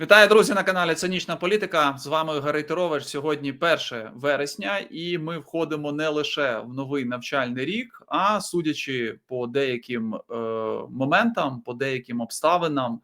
Вітаю, друзі, на каналі Цинічна Політика. З вами Гарий Тирович. Сьогодні 1 вересня, і ми входимо не лише в новий навчальний рік, а судячи по деяким е, моментам, по деяким обставинам,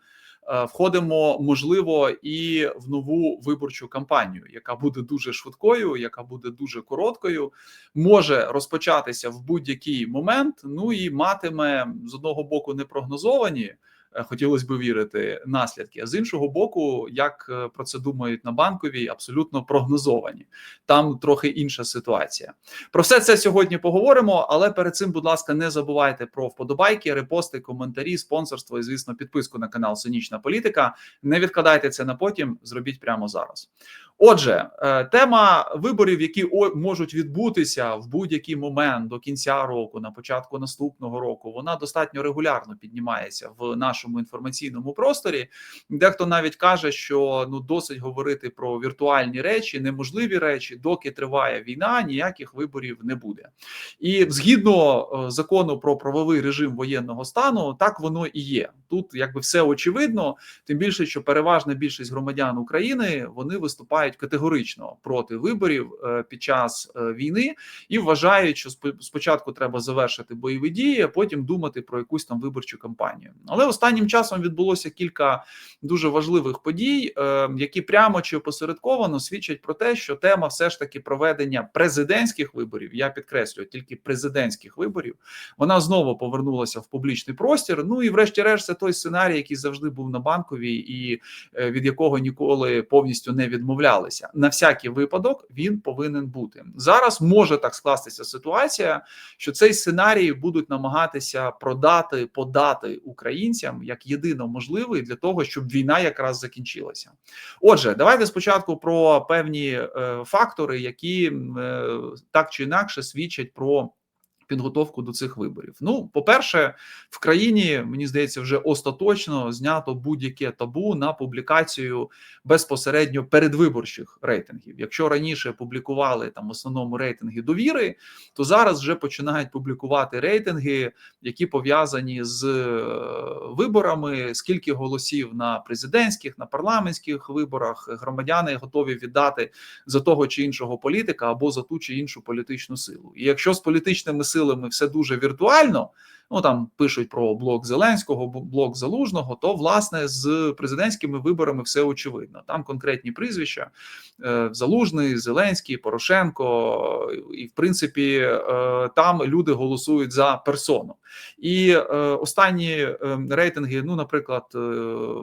е, входимо можливо і в нову виборчу кампанію, яка буде дуже швидкою, яка буде дуже короткою, може розпочатися в будь-який момент. Ну і матиме з одного боку непрогнозовані. Е, Хотілося б вірити наслідки. А з іншого боку, як е, про це думають на банковій, абсолютно прогнозовані. Там трохи інша ситуація. Про все це сьогодні поговоримо. Але перед цим, будь ласка, не забувайте про вподобайки, репости, коментарі, спонсорство і, звісно, підписку на канал Сонячна Політика. Не відкладайте це на потім, зробіть прямо зараз. Отже, е, тема виборів, які можуть відбутися в будь-який момент до кінця року, на початку наступного року, вона достатньо регулярно піднімається в нашому інформаційному просторі. Дехто навіть каже, що ну досить говорити про віртуальні речі, неможливі речі, доки триває війна, ніяких виборів не буде. І згідно е, закону про правовий режим воєнного стану, так воно і є. Тут якби все очевидно, тим більше, що переважна більшість громадян України вони виступають категорично проти виборів е, під час е, війни і вважають, що спо- спочатку треба завершити бойові дії, а потім думати про якусь там виборчу кампанію. Але останнім часом відбулося кілька дуже важливих подій, е, які прямо чи опосередковано свідчать про те, що тема все ж таки проведення президентських виборів. Я підкреслюю тільки президентських виборів. Вона знову повернулася в публічний простір. Ну і, врешті-решт, це той сценарій, який завжди був на банковій, і від якого ніколи повністю не відмовлялися. На всякий випадок він повинен бути зараз. Може так скластися ситуація, що цей сценарій будуть намагатися продати, подати українцям як єдино можливий для того, щоб війна якраз закінчилася. Отже, давайте спочатку про певні е, фактори, які е, так чи інакше свідчать про. Підготовку до цих виборів. Ну, по-перше, в країні мені здається, вже остаточно знято будь-яке табу на публікацію безпосередньо передвиборчих рейтингів. Якщо раніше публікували там основному рейтинги довіри, то зараз вже починають публікувати рейтинги, які пов'язані з е, виборами, скільки голосів на президентських, на парламентських виборах громадяни готові віддати за того чи іншого політика або за ту чи іншу політичну силу. І якщо з політичними силами все дуже віртуально, ну там пишуть про блок Зеленського, блок Залужного, то власне з президентськими виборами все очевидно. Там конкретні прізвища: е, Залужний, Зеленський, Порошенко, і в принципі е, там люди голосують за персону. І е, останні рейтинги, ну, наприклад,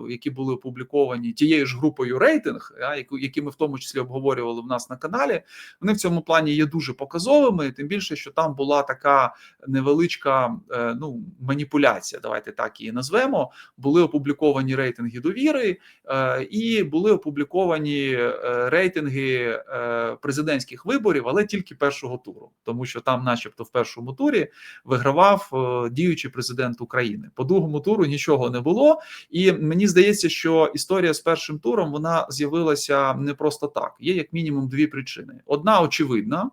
які були опубліковані тією ж групою рейтинг, які ми в тому числі обговорювали в нас на каналі, вони в цьому плані є дуже показовими. Тим більше, що там була така невеличка ну маніпуляція. Давайте так її назвемо. Були опубліковані рейтинги довіри, е, і були опубліковані е, рейтинги е, президентських виборів, але тільки першого туру, тому що там, начебто, в першому турі вигравав діючий президент України. По другому туру нічого не було, і мені здається, що історія з першим туром вона з'явилася не просто так. Є як мінімум дві причини: одна очевидна.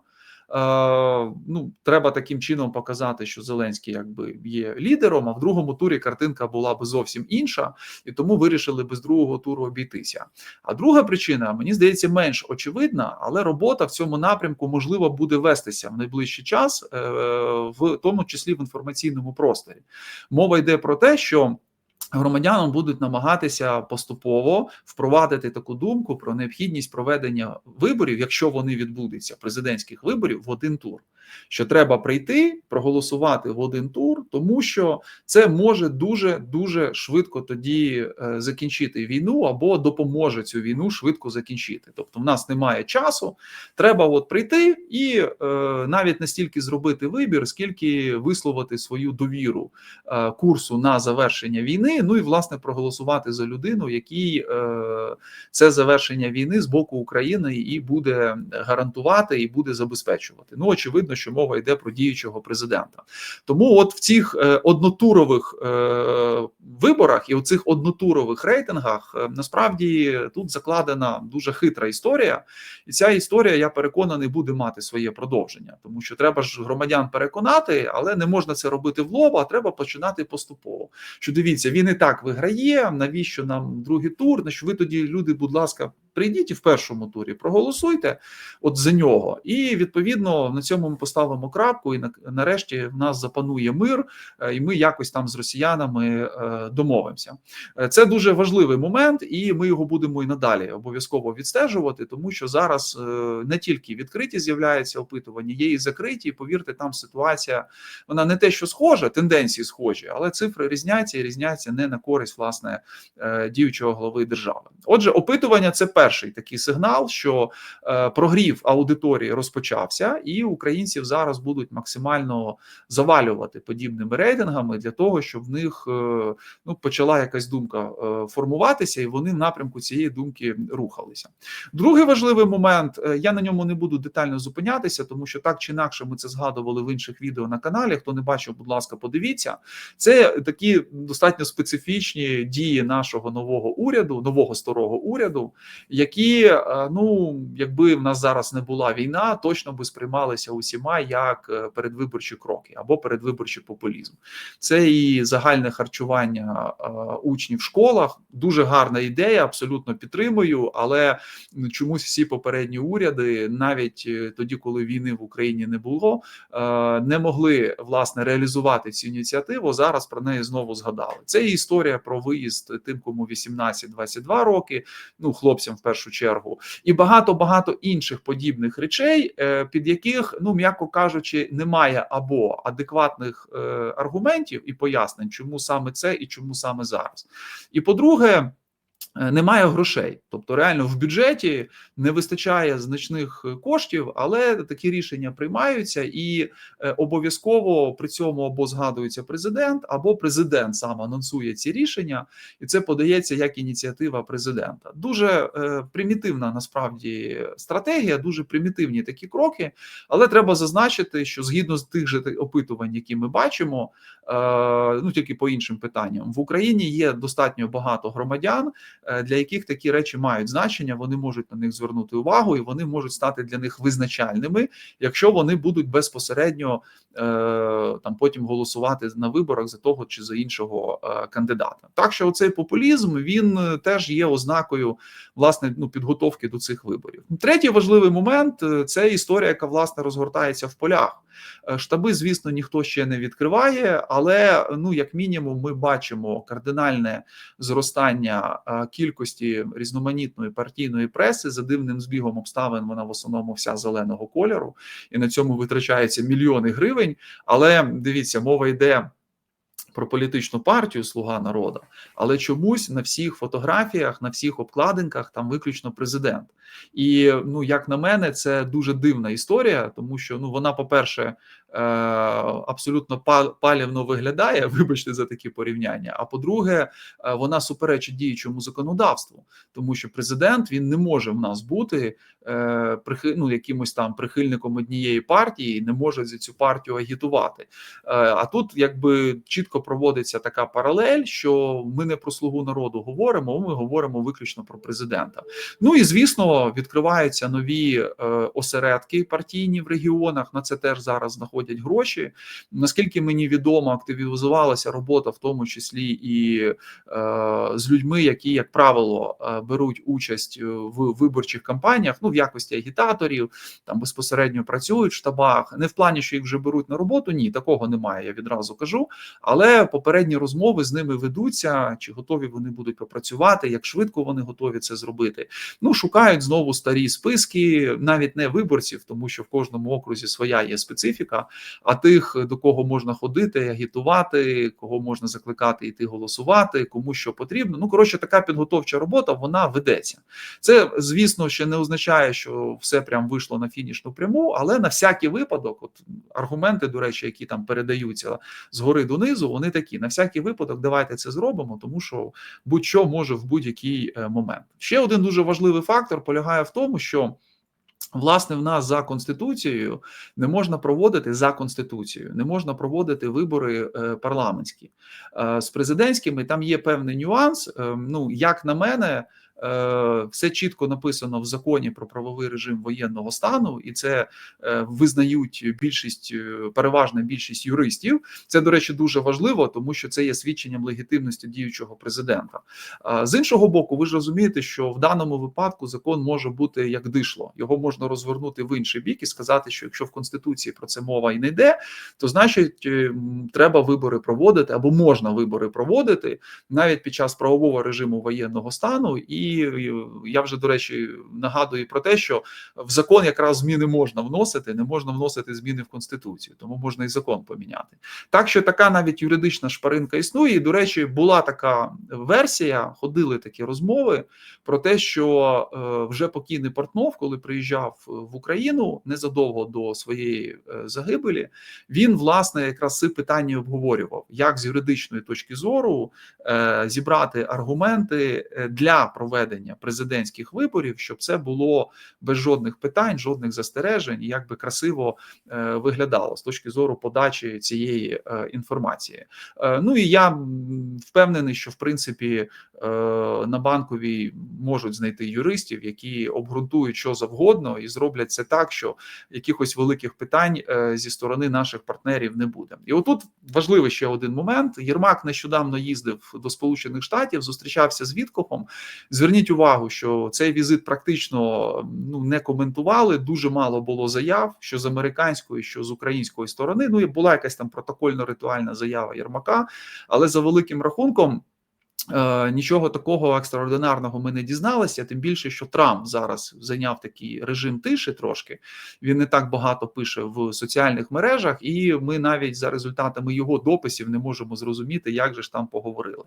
Е, ну, треба таким чином показати, що Зеленський якби є лідером. А в другому турі картинка була би зовсім інша, і тому вирішили без другого туру обійтися. А друга причина, мені здається, менш очевидна, але робота в цьому напрямку можливо буде вестися в найближчий час, е, в тому числі в інформаційному просторі. Мова йде про те, що. Громадянам будуть намагатися поступово впровадити таку думку про необхідність проведення виборів, якщо вони відбудуться, президентських виборів в один тур. Що треба прийти, проголосувати в один тур, тому що це може дуже дуже швидко тоді е, закінчити війну або допоможе цю війну швидко закінчити. Тобто, в нас немає часу. Треба от прийти і е, навіть не стільки зробити вибір, скільки висловити свою довіру е, курсу на завершення війни. Ну і власне проголосувати за людину, який е, це завершення війни з боку України і буде гарантувати і буде забезпечувати. Ну очевидно, що мова йде про діючого президента. Тому, от в цих е, однотурових е, виборах і у цих однотурових рейтингах е, насправді тут закладена дуже хитра історія, і ця історія, я переконаний, буде мати своє продовження, тому що треба ж громадян переконати, але не можна це робити в лоб, а треба починати поступово. Що дивіться, він і так виграє. Навіщо нам другий тур? Значить, ви тоді люди, будь ласка, прийдіть і в першому турі, проголосуйте от за нього, і відповідно на цьому ми поставимо крапку. І нарешті в нас запанує мир, е, і ми якось там з росіянами е, домовимося. Е, Це дуже важливий момент, і ми його будемо і надалі обов'язково відстежувати, тому що зараз не тільки відкриті з'являються опитування, є і закриті. І повірте, там ситуація вона не те, що схожа, тенденції схожі, але цифри різняться і різняться не на користь власне діючого голови держави. Отже, опитування це перший такий сигнал, що е, прогрів аудиторії розпочався, і українців зараз будуть максимально завалювати подібними рейтингами для того, щоб в них е, ну почала якась думка е, формуватися, і вони в напрямку цієї думки рухалися. Другий важливий момент, я на ньому не буду детально зупинятися, тому що так чи інакше ми це згадували в інших відео на каналі. Хто не бачив, будь ласка, подивіться. Це такі достатньо специфічні дії нашого нового уряду, нового старого уряду, які е, ну якби в нас зараз не була війна, точно би сприймалися усіма як е, передвиборчі кроки або передвиборчий популізм. Це і загальне харчування е, учнів в школах. Дуже гарна ідея, абсолютно підтримую. Але чомусь всі попередні уряди, навіть тоді, коли війни в Україні не було, не могли власне реалізувати цю ініціативу. Зараз про неї знову згадали. Це історія про виїзд тим, кому 18-22 роки, ну хлопцям в першу чергу, і багато багато інших подібних речей, е, під яких, ну м'яко кажучи, немає або адекватних е, аргументів і пояснень, чому саме це і чому саме зараз. І по-друге. Е, Немає грошей, тобто реально в бюджеті не вистачає значних е, коштів, але такі рішення приймаються, і е, обов'язково при цьому або згадується президент, або президент сам анонсує ці рішення, і це подається як ініціатива президента. Дуже примітивна насправді стратегія, дуже примітивні такі кроки. Але треба зазначити, що згідно з тих же опитувань, які ми бачимо, ну тільки по іншим питанням, в Україні є достатньо багато громадян, для яких такі речі мають значення. Вони можуть на них звернути увагу, і вони можуть стати для них визначальними, якщо вони будуть безпосередньо е, там потім голосувати на виборах за того чи за іншого е, кандидата. Так що цей популізм він е, теж є ознакою власне ну підготовки до цих виборів. Третій важливий момент е, це історія, яка власне розгортається в полях. Е, Штаби, звісно, ніхто ще не відкриває, але ну як мінімум, ми бачимо кардинальне зростання е, кількості різноманітної партійної преси за дивним збігом обставин. Вона в основному вся зеленого кольору, і на цьому витрачається мільйони гривень. Але дивіться, мова йде. Про політичну партію Слуга народу, але чомусь на всіх фотографіях, на всіх обкладинках там виключно президент. І ну, як на мене, це дуже дивна історія, тому що ну вона, по-перше, е, абсолютно па- палівно виглядає. Вибачте за такі порівняння. А по-друге, е, вона суперечить діючому законодавству, тому що президент він не може в нас бути е, ну, якимось там прихильником однієї партії, і не може за цю партію агітувати. Е, а тут якби чітко проводиться така паралель, що ми не про слугу народу говоримо, ми говоримо виключно про президента. Ну і звісно, відкриваються нові е, осередки партійні в регіонах. На це теж зараз знаходять гроші. Наскільки мені відомо, активізувалася робота, в тому числі і е, з людьми, які, як правило, е, беруть участь в виборчих кампаніях, ну в якості агітаторів, там безпосередньо працюють в штабах. Не в плані, що їх вже беруть на роботу. Ні, такого немає. Я відразу кажу. Але попередні розмови з ними ведуться, чи готові вони будуть попрацювати, як швидко вони готові це зробити. Ну шукають знову старі списки, навіть не виборців, тому що в кожному окрузі своя є специфіка. А тих, до кого можна ходити, агітувати, кого можна закликати йти голосувати, кому що потрібно. Ну коротше, така підготовча робота вона ведеться. Це, звісно, ще не означає, що все прям вийшло на фінішну пряму, але на всякий випадок, от аргументи, до речі, які там передаються згори донизу, вони такі: на всякий випадок, давайте це зробимо, тому що будь-що може в будь-який е, момент. Ще один дуже важливий фактор полягає в тому, що. Власне, в нас за конституцією не можна проводити за конституцією, не можна проводити вибори е, парламентські Е, з президентськими. Там є певний нюанс. Е, ну як на мене, все чітко написано в законі про правовий режим воєнного стану, і це е, визнають більшість, е, переважна більшість юристів. Це до речі дуже важливо, тому що це є свідченням легітимності діючого президента. З іншого боку, ви ж розумієте, що в даному випадку закон може бути як дишло. Його можна розвернути в інший бік і сказати, що якщо в конституції про це мова і не йде, то значить е, треба вибори проводити або можна вибори проводити навіть під час правового режиму воєнного стану. І е, я вже до речі нагадую про те, що в закон якраз зміни можна вносити, не можна вносити зміни в конституцію, тому можна і закон поміняти. Так що така навіть юридична шпаринка існує. І, до речі, була така версія, ходили такі розмови про те, що е, вже покійний Портнов, коли приїжджав в Україну незадовго до своєї е, загибелі, він власне якраз ці питання обговорював, як з юридичної точки зору е, зібрати аргументи для проведення президентських виборів, щоб це було без жодних питань, жодних застережень, і як би красиво е, виглядало з точки зору подачі цієї е, інформації. Е, Ну і я впевнений, що в принципі на банковій можуть знайти юристів, які обґрунтують що завгодно, і зроблять це так, що якихось великих питань зі сторони наших партнерів не буде. І отут важливий ще один момент. Єрмак нещодавно їздив до Сполучених Штатів, зустрічався з Віткофом. Зверніть увагу, що цей візит практично ну не коментували. Дуже мало було заяв, що з американської, що з української сторони. Ну і була якась там протокольно-ритуальна заява Єрмака, але за великим рахунком. Е, Нічого такого екстраординарного ми не дізналися. Тим більше, що Трамп зараз зайняв такий режим тиші. Трошки він не так багато пише в соціальних мережах, і ми навіть за результатами його дописів не можемо зрозуміти, як же ж там поговорили.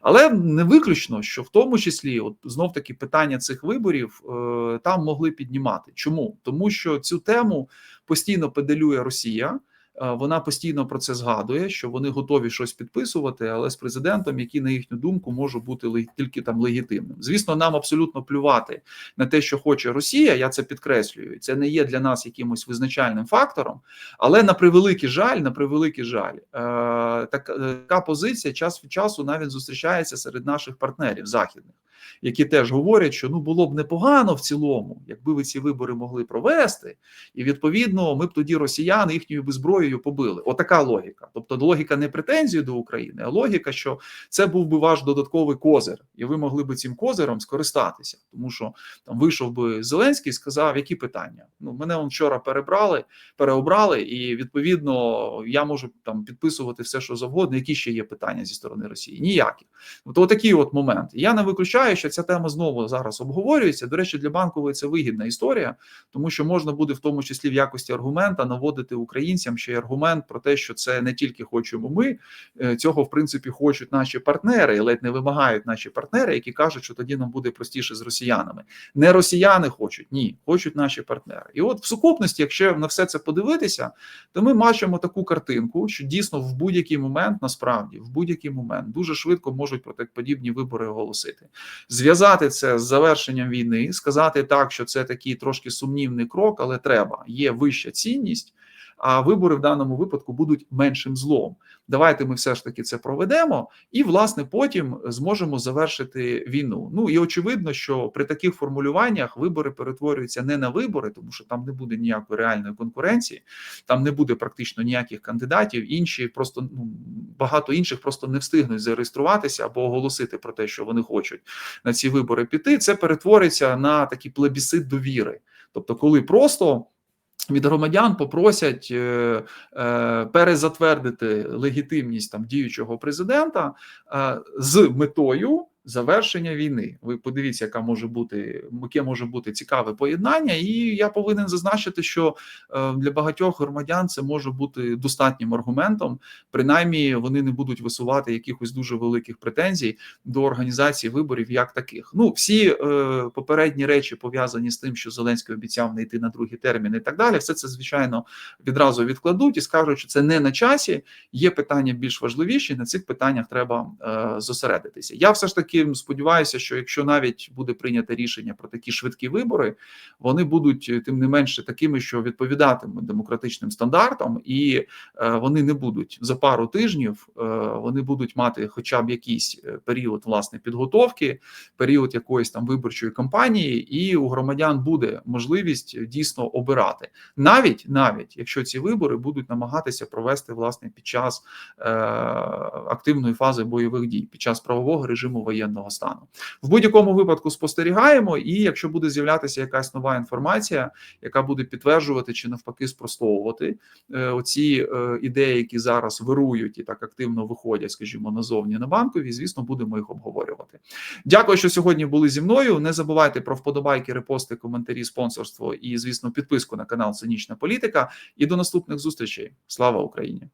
Але не виключно, що в тому числі, от знов таки питання цих виборів е, там могли піднімати. Чому? Тому що цю тему постійно педалює Росія. Е, Вона постійно про це згадує, що вони готові щось підписувати, але з президентом, який на їхню думку може бути тільки там легітимним. Звісно, нам абсолютно плювати на те, що хоче Росія. Я це підкреслюю. Це не є для нас якимось визначальним фактором. Але на превеликий жаль, на превеликий жаль, е, е, така позиція час від часу навіть зустрічається серед наших партнерів західних, які теж говорять, що ну було б непогано в цілому, якби ви ці вибори могли провести, і відповідно ми б тоді росіян їхньою зброєю побили. Отака логіка. Тобто логіка не претензії до України, а логіка, що це був би ваш додатковий козир, і ви могли би цим козиром скористатися, тому що там вийшов би Зеленський і сказав, які питання. Ну мене он вчора перебрали, переобрали, і відповідно я можу там підписувати все, що завгодно. Які ще є питання зі сторони Росії? Ніякі. Тобто, отакий от момент. Я не виключаю, що ця тема знову зараз обговорюється. До речі, для банкової це вигідна історія, тому що можна буде в тому числі в якості аргумента наводити українцям ще й аргумент про те, що це не тільки хочемо ми, е, цього в принципі хочуть наші партнери, і ледь не вимагають наші партнери, які кажуть, що тоді нам буде простіше з росіянами. Не росіяни хочуть, ні, хочуть наші партнери. І от в сукупності, якщо на все це подивитися, то ми бачимо таку картинку, що дійсно в будь-який момент, насправді, в будь-який момент дуже швидко можуть про так подібні вибори оголосити. Зв'язати це з завершенням війни, сказати так, що це такий трошки сумнівний крок, але треба. Є вища цінність. А вибори в даному випадку будуть меншим злом. Давайте ми все ж таки це проведемо, і власне потім зможемо завершити війну. Ну і очевидно, що при таких формулюваннях вибори перетворюються не на вибори, тому що там не буде ніякої реальної конкуренції, там не буде практично ніяких кандидатів. Інші просто ну багато інших просто не встигнуть зареєструватися або оголосити про те, що вони хочуть на ці вибори піти. Це перетвориться на такий плебісит довіри, тобто, коли просто. Від громадян попросять е, е, перезатвердити легітимність там діючого президента е, з метою завершення війни. Ви подивіться, яка може бути яке може бути цікаве поєднання, і я повинен зазначити, що е, для багатьох громадян це може бути достатнім аргументом. Принаймні, вони не будуть висувати якихось дуже великих претензій до організації виборів як таких. Ну всі е, попередні речі пов'язані з тим, що Зеленський обіцяв не йти на другий термін і так далі. Все це звичайно відразу відкладуть і скажуть, що це не на часі. Є питання більш важливіші. На цих питаннях треба е, зосередитися. Я все ж таки все-таки сподіваюся, що якщо навіть буде прийнято рішення про такі швидкі вибори, вони будуть е, тим не менше такими, що відповідатимуть демократичним стандартам, і е, вони не будуть за пару тижнів. е, Вони будуть мати хоча б якийсь період власне підготовки, період якоїсь там виборчої кампанії, і у громадян буде можливість дійсно обирати, навіть навіть якщо ці вибори будуть намагатися провести власне під час активної фази бойових дій, під час правового режиму воєнного стану. В будь-якому випадку спостерігаємо, і якщо буде з'являтися якась нова інформація, яка буде підтверджувати чи навпаки спростовувати е, оці е, ідеї, які зараз вирують і так активно виходять, скажімо, назовні на банкові, звісно, будемо їх обговорювати. Дякую, що сьогодні були зі мною. Не забувайте про вподобайки, репости, коментарі, спонсорство і, звісно, підписку на канал Цинічна Політика. І до наступних зустрічей. Слава Україні!